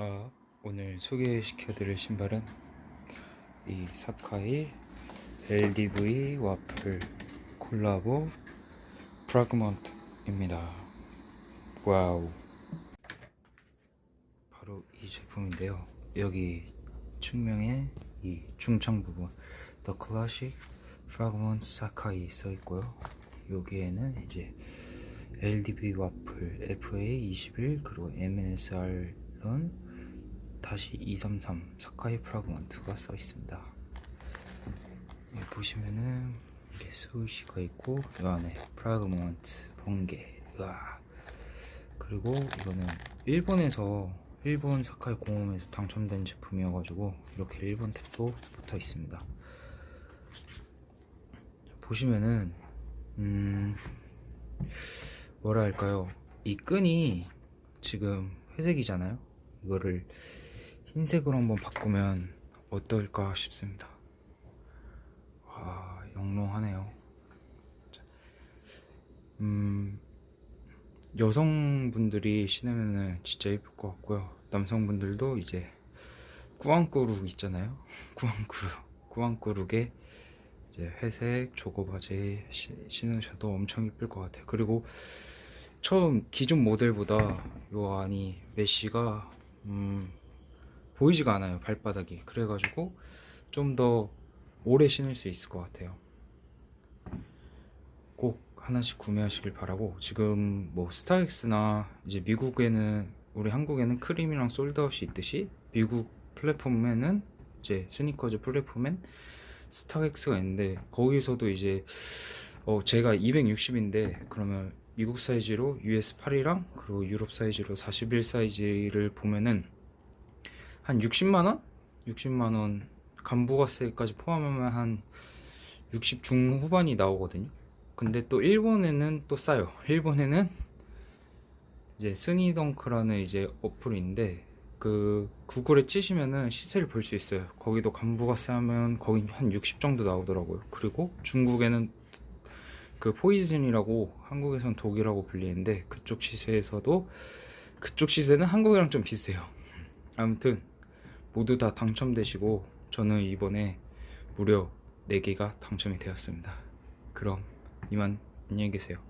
자, 오늘 소개시켜 드릴 신발은 이 사카이 LDV 와플 콜라보 프라그먼트입니다. 와우. 바로 이 제품인데요. 여기 측면에 이 중창 부분 The Classic Fragment Sakai 써 있고요. 여기에는 이제 LDB 와플 FA 21 그리고 MNSR은 다시 233 사카이 프라그먼트가 써 있습니다. 여기 보시면은 이렇게 스우시가 있고 이 안에 프라그먼트 번개 으아. 그리고 이거는 일본에서 일본 사카이 공홈에서 당첨된 제품이어가지고 이렇게 일본 탭도 붙어 있습니다. 보시면은 음 뭐라 할까요? 이 끈이 지금 회색이잖아요. 이거를 흰색으로 한번 바꾸면 어떨까 싶습니다. 와, 영롱하네요. 음, 여성분들이 신으면은 진짜 예쁠 것 같고요. 남성분들도 이제 꾸안꾸룩 있잖아요. 꾸안꾸룩, 꾸안꾸룩에 이제 회색 조거 바지 시- 신으셔도 엄청 이쁠 것 같아요. 그리고 처음 기존 모델보다 요 안이 메쉬가 음, 보이지가 않아요 발바닥이. 그래가지고 좀 더 오래 신을 수 있을 것 같아요. 꼭 하나씩 구매하시길 바라고. 지금 뭐 스타엑스나 이제 미국에는 우리 한국에는 크림이랑 솔드아웃이 있듯이 미국 플랫폼에는 이제 스니커즈 플랫폼엔 스타엑스가 있는데 거기서도 이제 어 제가 260인데 그러면 미국 사이즈로 US 8이랑 그리고 유럽 사이즈로 41 사이즈를 보면은 한 60만 원? 60만 원 간부가세까지 포함하면 한 60 중후반이 나오거든요. 근데 또 일본에는 또 싸요. 일본에는 이제 스니덩크라는 이제 어플인데 그 구글에 치시면은 시세를 볼 수 있어요. 거기도 간부가세 하면 거기 한60 정도 나오더라고요. 그리고 중국에는 그 포이즌이라고 한국에선 독이라고 불리는데 그쪽 시세에서도 그쪽 시세는 한국이랑 좀 비슷해요. 아무튼 모두 다 당첨되시고 저는 이번에 무려 4개가 당첨이 되었습니다. 그럼 이만 안녕히 계세요.